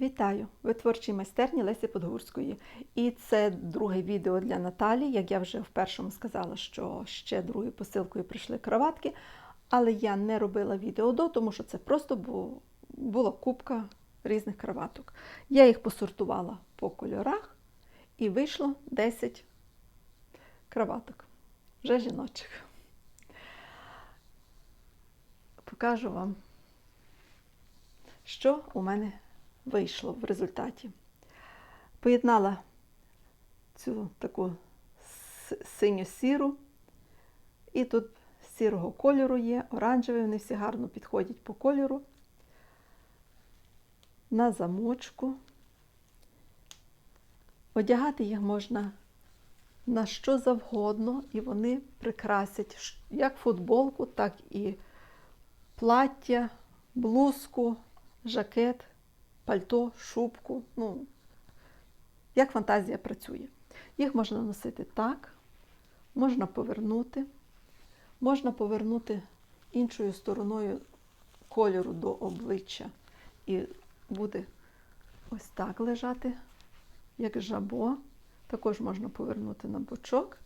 Вітаю! Ви творчій майстерні Лесі Подгурської. І це друге відео для Наталі. Як я вже в першому сказала, що ще другою посилкою прийшли кроватки, але я не робила відео до, тому що це просто бу- була купка різних кроваток. Я їх посортувала по кольорах і вийшло 10 кроваток, вже жіночих. Покажу вам, що у мене вийшло в результаті. Поєднала цю таку с- синю-сіру, і тут сірого кольору є, оранжевий, вони всі гарно підходять по кольору. На замочку. Одягати їх можна на що завгодно, і вони прикрасять як футболку, так і плаття, блузку, жакет, пальто, шубку. Ну, як фантазія працює. Їх можна носити так, можна повернути, можна повернути іншою стороною кольору до обличчя. І буде ось так лежати, як жабо. Також можна повернути на бочок.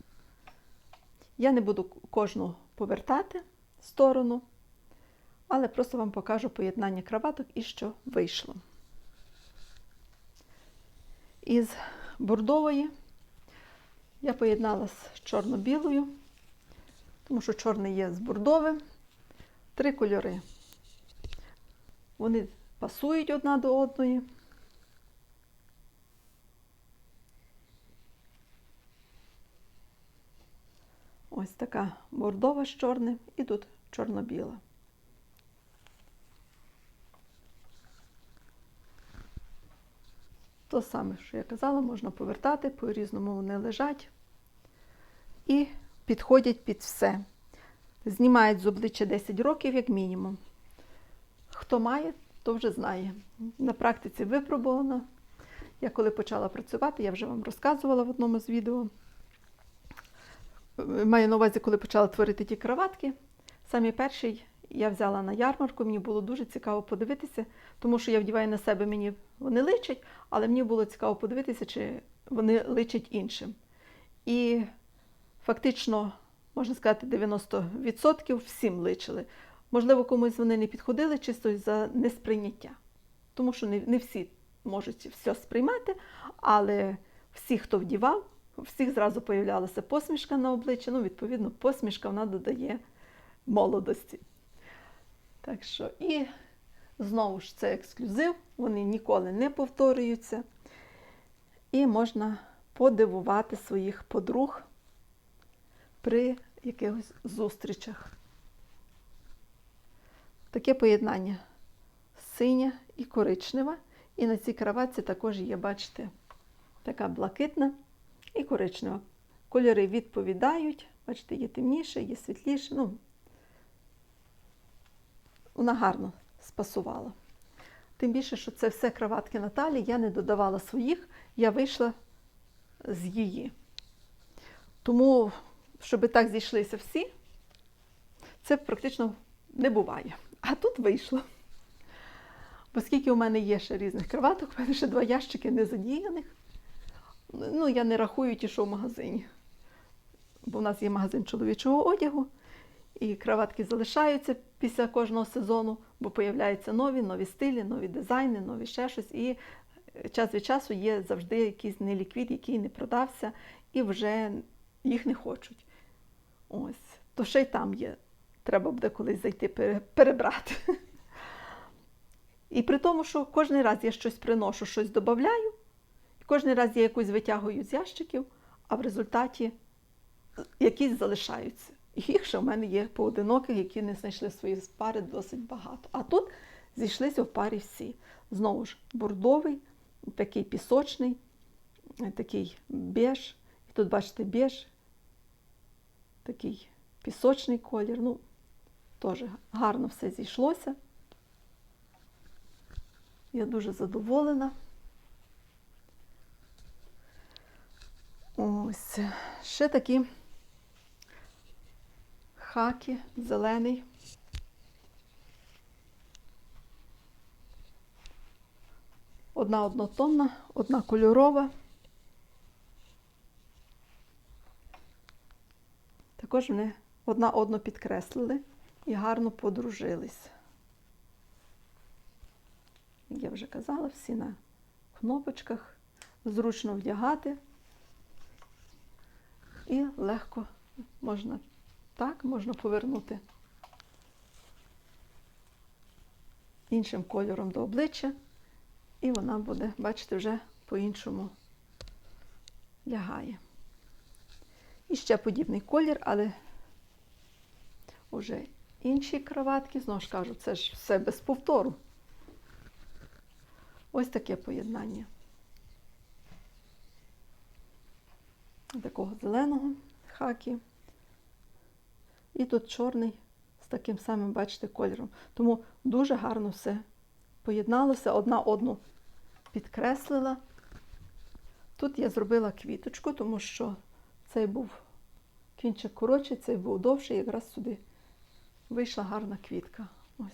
Я не буду кожну повертати сторону, але просто вам покажу поєднання краваток і що вийшло. Із бордової я поєднала з чорно-білою, тому що чорний є з бордовим. Три кольори. Вони пасують одна до одної. Ось така бордова з чорним і тут чорно-біла. То саме, що я казала, можна повертати, по-різному вони лежать і підходять під все. Знімають з обличчя 10 років, як мінімум. Хто має, то вже знає. На практиці випробовано. Я коли почала працювати, я вже вам розказувала в одному з відео. Маю на увазі, коли почала творити ті кроватки. Самі перший я взяла на ярмарку, мені було дуже цікаво подивитися, тому що я вдіваю на себе, мені вони личать, але мені було цікаво подивитися, чи вони личать іншим. І фактично, можна сказати, 90% всім личили. Можливо, комусь вони не підходили чисто за несприйняття. Тому що не, не всі можуть все сприймати, але всі, хто вдівав, у всіх зразу появлялася посмішка на обличчі. Ну, відповідно, посмішка вона додає молодості. Так що, і знову ж це ексклюзив, вони ніколи не повторюються. І можна подивувати своїх подруг при якихось зустрічах. Таке поєднання синя і коричнева. І на цій кроватці також є, бачите, така блакитна і коричнева. Кольори відповідають, бачите, є темніше, є світліше. Ну, вона гарно спасувала. Тим більше, що це все кроватки Наталі, я не додавала своїх, я вийшла з її. Тому, щоб так зійшлися всі, це практично не буває. А тут вийшло. Оскільки у мене є ще різних кроваток, у мене ще два ящики незадіяних. Ну, я не рахую ті, що в магазині. Бо в нас є магазин чоловічого одягу, і кроватки залишаються після кожного сезону, бо появляються нові, нові стилі, нові дизайни, нові ще щось. І час від часу є завжди якийсь неліквід, який не продався, і вже їх не хочуть. Ось. То ще й там є. Треба буде колись зайти перебрати. І при тому, що кожен раз я щось приношу, щось додаю, кожен раз я якусь витягую з ящиків, а в результаті якісь залишаються. Їх ще в мене є поодиноких, які не знайшли свої пари досить багато. А тут зійшлися в парі всі. Знову ж, бордовий, такий пісочний, такий беж. І тут, бачите, беж, такий пісочний колір. Ну, теж гарно все зійшлося. Я дуже задоволена. Ось. Ще такі хаки, зелений. Одна однотонна, одна кольорова. Також вони одна одну підкреслили і гарно подружились. Як я вже казала, всі на кнопочках, зручно вдягати і легко можна так, можна повернути іншим кольором до обличчя, і вона буде, бачите, вже по-іншому лягає. І ще подібний колір, але вже інші кроватки, знову ж кажу, це ж все без повтору. Ось таке поєднання. Такого зеленого хакі. І тут чорний з таким самим, бачите, кольором. Тому дуже гарно все поєдналося, одна одну підкреслила. Тут я зробила квіточку, тому що цей був кінчик коротший, цей був довший, якраз сюди вийшла гарна квітка. Ось.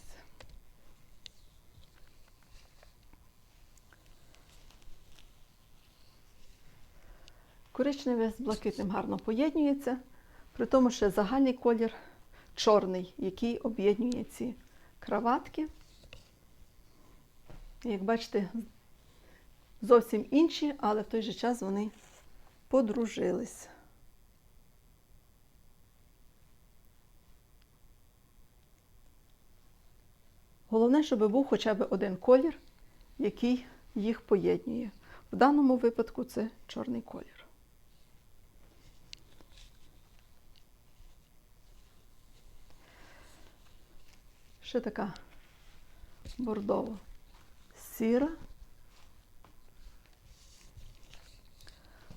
Коричневе з блакитним гарно поєднюється, при тому, що загальний колір чорний, який об'єднує ці краватки. Як бачите, зовсім інші, але в той же час вони подружились. Головне, щоб був хоча б один колір, який їх поєднує. В даному випадку це чорний колір. Ще така бордово сіра.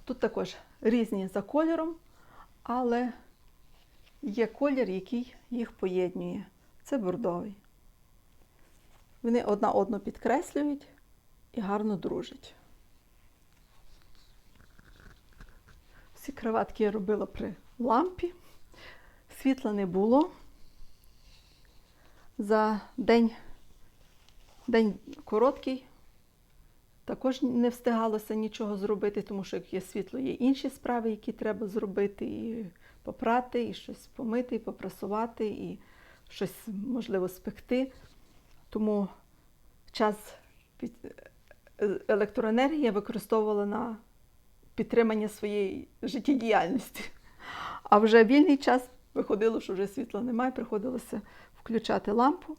Тут також різні за кольором, але є колір, який їх поєднує. Це бордовий. Вони одна одну підкреслюють і гарно дружать. Всі кроватки я робила при лампі, світла не було. За день, день короткий, також не встигалося нічого зробити, тому що як є світло, є інші справи, які треба зробити, і попрати, і щось помити, і попрасувати, і щось можливо спекти. Тому час під е, електроенергії я використовувала на підтримання своєї життєдіяльності. А вже вільний час виходило, що вже світла немає, приходилося включати лампу.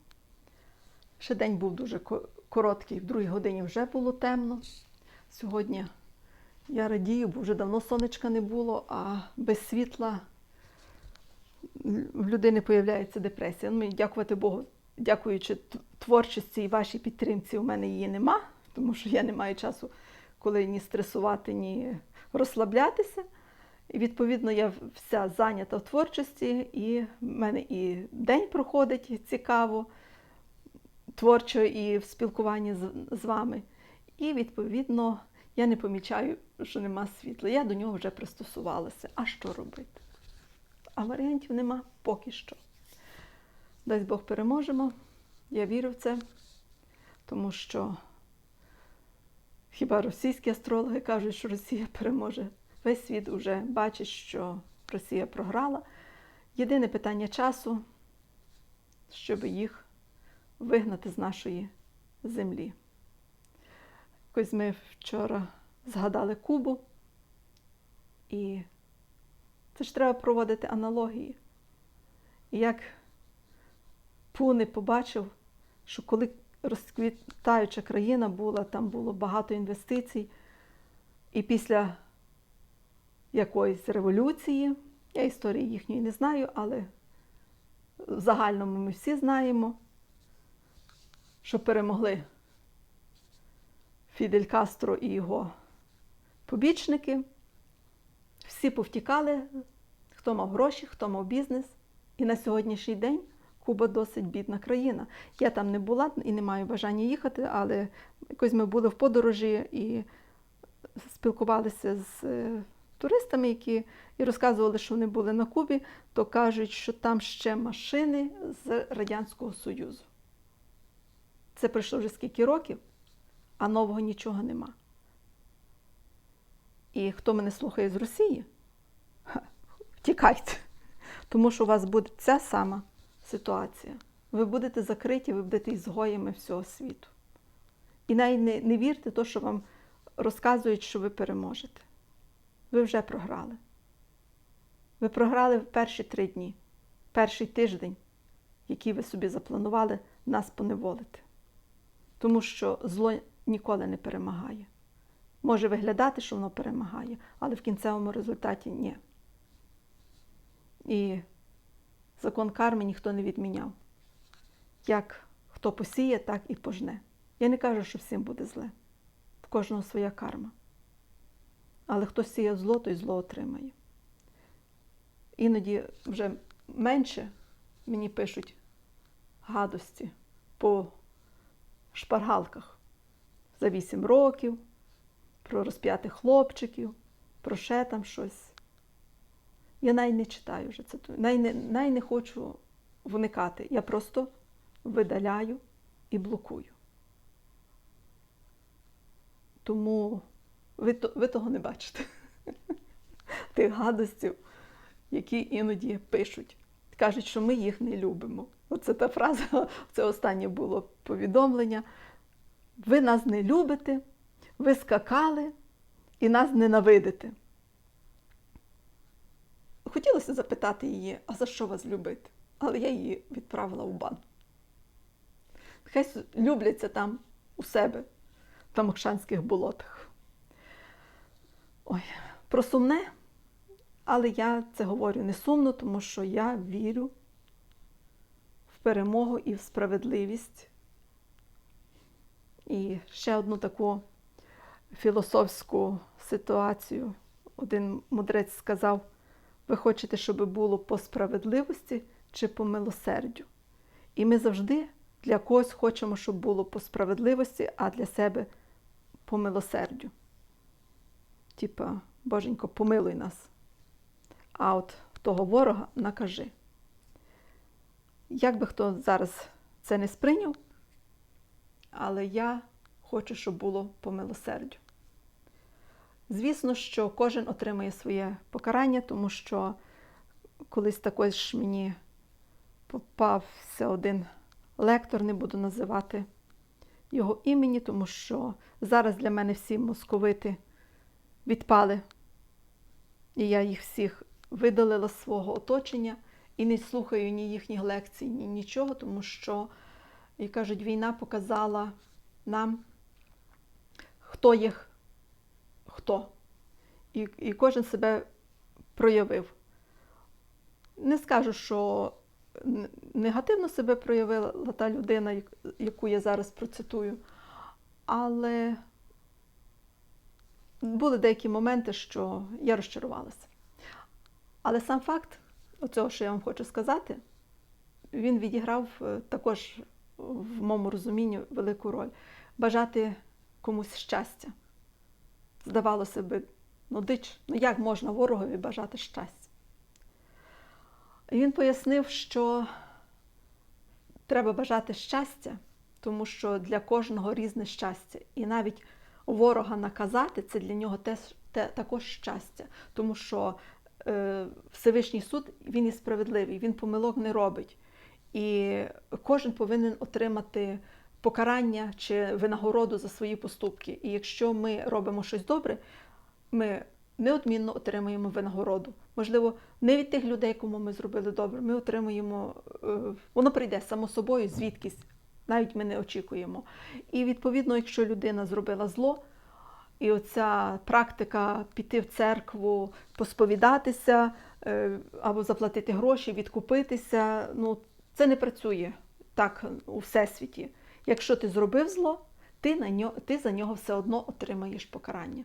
Ще день був дуже короткий, в другій годині вже було темно. Сьогодні я радію, бо вже давно сонечка не було, а без світла в людини з'являється депресія. Ну, дякувати Богу, дякуючи творчості і вашій підтримці, у мене її нема, тому що я не маю часу, коли ні стресувати, ні розслаблятися. І відповідно я вся зайнята в творчості, і в мене і день проходить цікаво, творчо і в спілкуванні з, вами. І, відповідно, я не помічаю, що нема світла. Я до нього вже пристосувалася. А що робити? А варіантів нема поки що. Дасть Бог переможемо. Я вірю в це, тому що хіба російські астрологи кажуть, що Росія переможе. Весь світ вже бачить, що Росія програла. Єдине питання часу, щоб їх вигнати з нашої землі. Якось ми вчора згадали Кубу, і це ж треба проводити аналогії. І як Пуни побачив, що коли розквітаюча країна була, там було багато інвестицій, і після якоїсь революції. Я історії їхньої не знаю, але в загальному ми всі знаємо, що перемогли Фідель Кастро і його побічники. Всі повтікали, хто мав гроші, хто мав бізнес. І на сьогоднішній день Куба досить бідна країна. Я там не була і не маю бажання їхати, але якось ми були в подорожі і спілкувалися з туристами, які і розказували, що вони були на Кубі, то кажуть, що там ще машини з Радянського Союзу. Це пройшло вже скільки років, а нового нічого нема. І хто мене слухає з Росії, втікайте, тому що у вас буде ця сама ситуація. Ви будете закриті, ви будете ізгоями всього світу. І навіть не, не вірте те, що вам розказують, що ви переможете. Ви вже програли. Ви програли в перші три дні, перший тиждень, який ви собі запланували нас поневолити. Тому що зло ніколи не перемагає. Може виглядати, що воно перемагає, але в кінцевому результаті ні. І закон карми ніхто не відміняв. Як хто посіє, так і пожне. Я не кажу, що всім буде зле. В кожного своя карма. Але хто сіє зло, той зло отримає. Іноді вже менше мені пишуть гадості по шпаргалках за 8 років, про розп'ятих хлопчиків, про ще там щось. Я навіть не читаю вже це. Навіть не, навіть не хочу вникати. Я просто видаляю і блокую. Тому ви, ви того не бачите. Тих гадостів, які іноді пишуть. Кажуть, що ми їх не любимо. Оце та фраза, це останнє було повідомлення. Ви нас не любите, ви скакали і нас ненавидите. Хотілося запитати її, а за що вас любити? Але я її відправила у бан. Хай любляться там у себе, в Мокшанських болотах. Ой, про сумне, але я це говорю не сумно, тому що я вірю в перемогу і в справедливість. І ще одну таку філософську ситуацію. Один мудрець сказав: ви хочете, щоб було по справедливості чи по милосердю? І ми завжди для когось хочемо, щоб було по справедливості, а для себе по милосердю. Типа, Боженько, помилуй нас. А от того ворога накажи. Як би хто зараз це не сприйняв, але я хочу, щоб було по милосердю. Звісно, що кожен отримає своє покарання, тому що колись також мені попався один лектор, не буду називати його імені, тому що зараз для мене всі московити відпали. І я їх всіх видалила з свого оточення і не слухаю ні їхніх лекцій, ні нічого, тому що, як кажуть, війна показала нам, хто їх, хто. І, і кожен себе проявив. Не скажу, що негативно себе проявила та людина, яку я зараз процитую, але були деякі моменти, що я розчарувалася. Але сам факт, оцього, що я вам хочу сказати, він відіграв е, також в моєму розумінні велику роль. Бажати комусь щастя. Здавалося би, ну дич, ну як можна ворогові бажати щастя? І він пояснив, що треба бажати щастя, тому що для кожного різне щастя. І навіть ворога наказати це для нього теж, те, також щастя, тому що е, Всевишній суд він є справедливий, він помилок не робить. І кожен повинен отримати покарання чи винагороду за свої поступки. І якщо ми робимо щось добре, ми неодмінно отримаємо винагороду. Можливо, не від тих людей, кому ми зробили добре. Ми отримаємо, е, воно прийде само собою, звідкись, навіть ми не очікуємо. І відповідно, якщо людина зробила зло, і оця практика піти в церкву, посповідатися е, або заплатити гроші, відкупитися, ну це не працює так у всесвіті. Якщо ти зробив зло, ти, на нього, ти за нього все одно отримаєш покарання.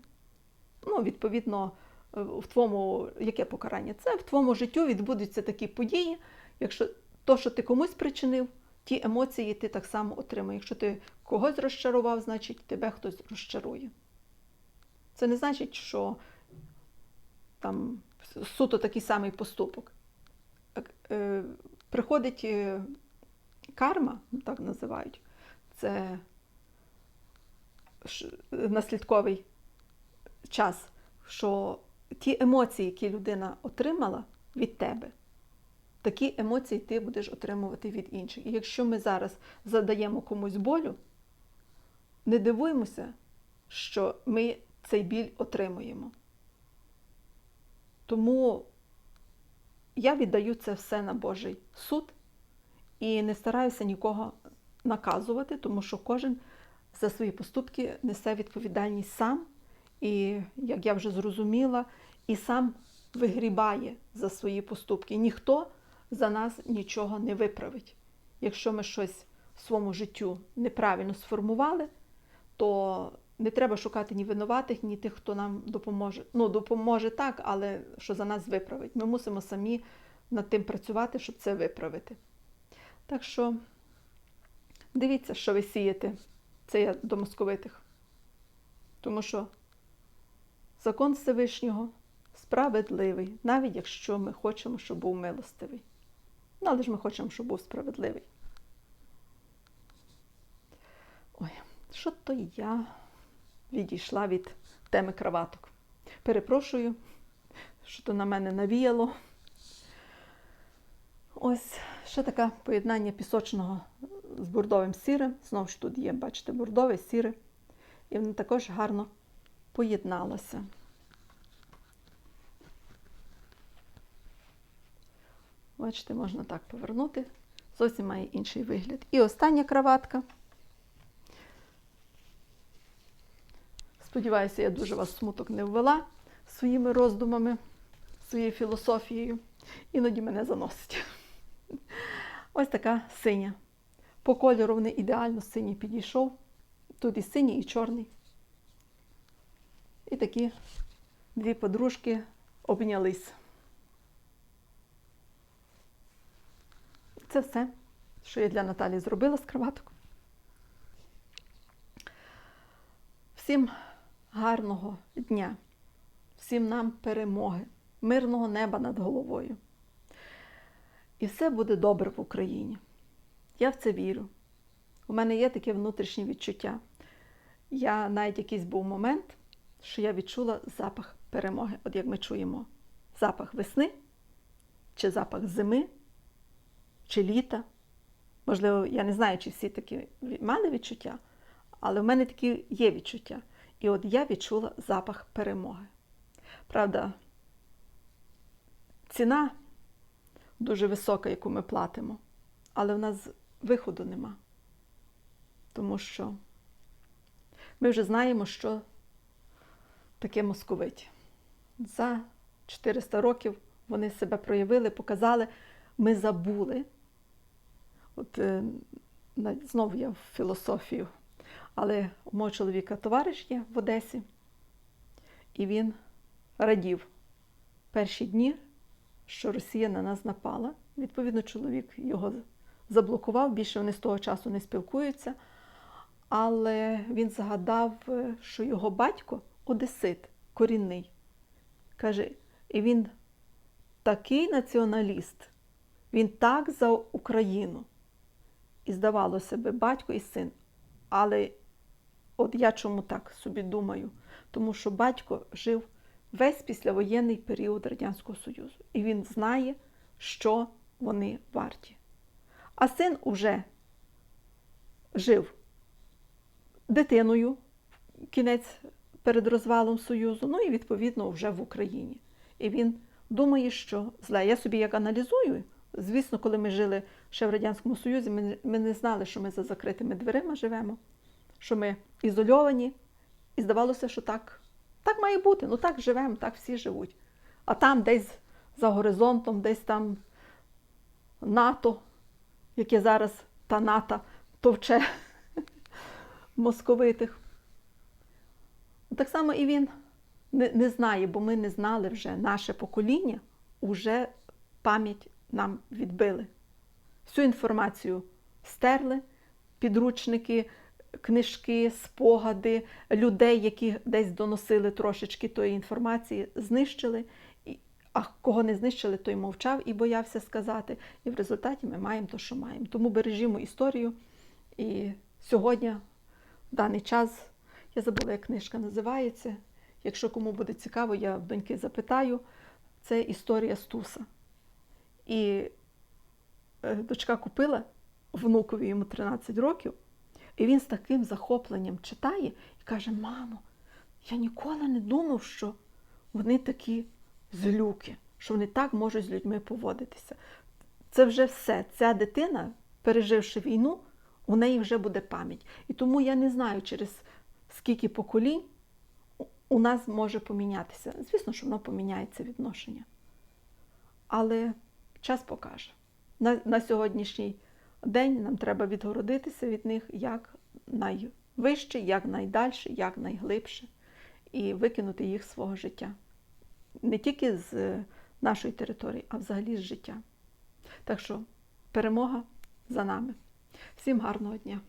Ну, відповідно, е, в твоєму яке покарання? Це в твоєму життю відбудуться такі події. Якщо то, що ти комусь причинив, ті емоції ти так само отримаєш. Якщо ти когось розчарував, значить тебе хтось розчарує. Це не значить, що там суто такий самий поступок. Е, Приходить е, карма, так називають, це наслідковий час, що ті емоції, які людина отримала від тебе, такі емоції ти будеш отримувати від інших. І якщо ми зараз задаємо комусь болю, не дивуємося, що ми цей біль отримуємо. Тому я віддаю це все на Божий суд і не стараюся нікого наказувати, тому що кожен за свої поступки несе відповідальність сам, і, як я вже зрозуміла, і сам вигрібає за свої поступки. Ніхто за нас нічого не виправить. Якщо ми щось в своєму життю неправильно сформували, то не треба шукати ні винуватих, ні тих, хто нам допоможе. Ну, допоможе так, але що за нас виправить. Ми мусимо самі над тим працювати, щоб це виправити. Так що дивіться, що ви сієте. Це я до московитих. Тому що закон Всевишнього справедливий, навіть якщо ми хочемо, щоб був милостивий. Ну, але ж ми хочемо, щоб був справедливий. Ой, що то я відійшла від теми краваток. Перепрошую, що то на мене навіяло. Ось ще таке поєднання пісочного з бордовим сірим. Знову ж тут є, бачите, бордове, сіре. І воно також гарно поєдналося. Бачите, можна так повернути. Зовсім має інший вигляд. І остання краватка. Сподіваюся, я дуже вас смуток не ввела своїми роздумами, своєю філософією. Іноді мене заносить. Ось така синя. По кольору вони ідеально синій підійшов. Тут і синій, і чорний. І такі дві подружки обнялись. Це все, що я для Наталі зробила з кроваток. Всім гарного дня, всім нам перемоги, мирного неба над головою. І все буде добре в Україні. Я в це вірю. У мене є таке внутрішнє відчуття. Я навіть якийсь був момент, що я відчула запах перемоги. От як ми чуємо запах весни, чи запах зими, чи літа. Можливо, я не знаю, чи всі такі мали відчуття, але в мене такі є відчуття. І от я відчула запах перемоги. Правда, ціна дуже висока, яку ми платимо, але в нас виходу нема. Тому що ми вже знаємо, що таке московиті. За 400 років вони себе проявили, показали, ми забули. От е, знову я в філософію. Але у мого чоловіка товариш є в Одесі, і він радів перші дні, що Росія на нас напала. Відповідно, чоловік його заблокував, більше вони з того часу не спілкуються. Але він згадав, що його батько одесит, корінний. Каже, і він такий націоналіст, він так за Україну. І здавалося би, батько і син. Але от я чому так собі думаю? Тому що батько жив весь післявоєнний період Радянського Союзу. І він знає, що вони варті. А син уже жив дитиною кінець перед розвалом Союзу, ну і відповідно вже в Україні. І він думає, що зле. Я собі як аналізую. Звісно, коли ми жили ще в Радянському Союзі, ми, ми не знали, що ми за закритими дверима живемо, що ми ізольовані, і здавалося, що так, так має бути. Ну так живемо, так всі живуть. А там десь за горизонтом, десь там НАТО, яке зараз та НАТО товче московитих. Так само і він не, не знає, бо ми не знали вже наше покоління, уже пам'ять нам відбили. Всю інформацію стерли, підручники, книжки, спогади, людей, які десь доносили трошечки тої інформації, знищили. А кого не знищили, той мовчав і боявся сказати. І в результаті ми маємо те, що маємо. Тому бережімо історію. І сьогодні, в даний час, Я забула, як книжка називається. Якщо кому буде цікаво, я в доньки запитаю. Це історія Стуса. І е, дочка купила внукові йому 13 років, і він з таким захопленням читає і каже: Мамо, я ніколи не думав, що вони такі злюки, що вони так можуть з людьми поводитися. Це вже все. Ця дитина, переживши війну, у неї вже буде пам'ять. І тому я не знаю, через скільки поколінь у- у нас може помінятися. Звісно, що воно поміняється відношення. Але час покаже. На, на сьогоднішній день нам треба відгородитися від них як найвище, як найдальше, як найглибше, і викинути їх з свого життя. Не тільки з е, нашої території, а взагалі з життя. Так що перемога за нами. Всім гарного дня!